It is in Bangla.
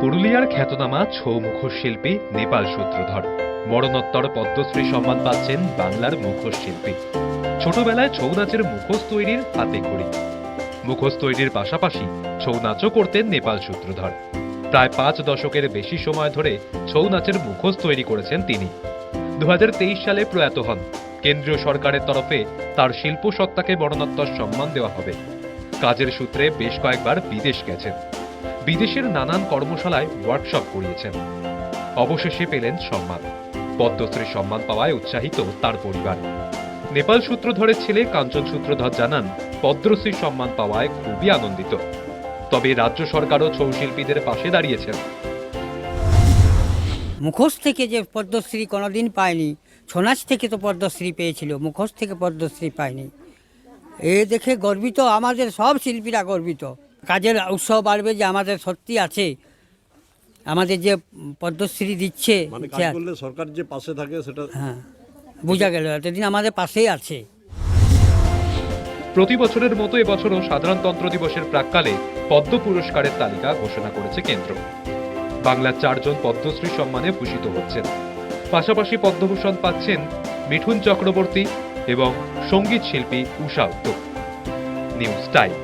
পুরুলিয়ার খ্যাতনামা ছৌ মুখোশ শিল্পী নেপাল সূত্রধর মরণোত্তর পদ্মশ্রী সম্মান পাচ্ছেন বাংলার মুখোশ শিল্পী। ছোটবেলায় ছৌ নাচের মুখোশ তৈরির হাতে খড়ি। মুখোশ তৈরির পাশাপাশি ছৌ নাচও করতেন নেপাল সূত্রধর প্রায় পাঁচ দশকের বেশি সময় ধরে ছৌ নাচের মুখোশ তৈরি করেছেন তিনি। দু হাজার তেইশ সালে প্রয়াত হন। কেন্দ্রীয় সরকারের তরফে তার শিল্প সত্তাকে মরণোত্তর সম্মান দেওয়া হবে। কাজের সূত্রে বেশ কয়েকবার বিদেশ গেছেন। বিদেশের নানান কর্মশালায় ওয়ার্কশপ করিয়েছেন। অবশেষে পেলেন সম্মান। পদ্মশ্রী সম্মান পাওয়ায় উৎসাহিত তার পরিবার। নেপাল সূত্রধরের ছেলে কাঞ্চন সূত্রধর জানান, পদ্মশ্রী সম্মান পাওয়ায় খুবই আনন্দিত। তবে রাজ্য সরকারও ছৌ শিল্পীদের পাশে দাঁড়িয়েছেন। মুখোশ থেকে যে পদ্মশ্রী কোনোদিন পায়নি ছৌ থেকে তো পদ্মশ্রী পেয়েছিল, মুখোশ থেকে পদ্মশ্রী পায়নি। এ দেখে গর্বিত, আমাদের সব শিল্পীরা গর্বিত। কাজের উৎসাহ বাড়বে যে আমাদের সত্যি আছে। আমাদের যে পদ্মশ্রী দিচ্ছে মানে সরকার যে পাশে থাকে সেটা হ্যাঁ বোঝা গেল এতদিন আমাদের পাশেই আছে। প্রতি বছরের মতো এবছরও সাধারণতন্ত্র দিবসের প্রাককালে পদ্ম পুরস্কারের তালিকা ঘোষণা করেছে কেন্দ্র। বাংলার চারজন পদ্মশ্রী সম্মানে ভূষিত হচ্ছেন। পাশাপাশি পদ্মভূষণ পাচ্ছেন মিঠুন চক্রবর্তী এবং সংগীত শিল্পী উষা উত্তম। News time.